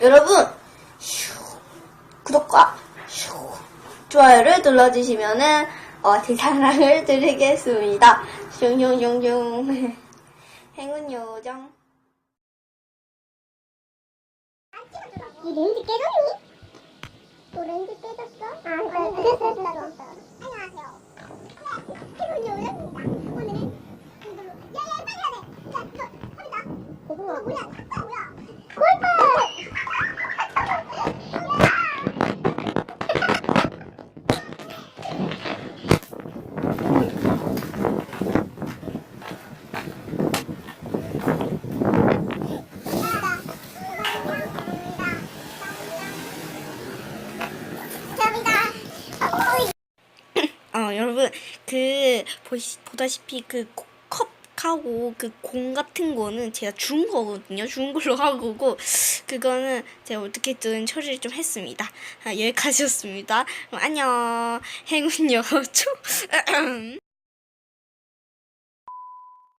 여러분 슈, 구독과 슈, 좋아요를 눌러주시면은 어, 제 사랑을 드리겠습니다. 슝슝슝슝 행운 요정 이 렌즈 깨졌니? 또 렌즈 깨졌어? 아, 그래, 그랬어, 나도. 안녕하세요. 기분이 올렸습니다. 오늘은 이걸로. 야, 야, 빨리 해야 돼. 자, 이거, 갑니다. 어, 뭐야, 뭐야, 아, 뭐야. 골프! 그, 보시, 보다시피 그 코- 컵하고 그 공 같은 거는 제가 준 거거든요. 준 걸로 한 거고, 그거는 제가 어떻게든 처리를 좀 했습니다. 아, 여기까지였습니다. 안녕. 행운 여초.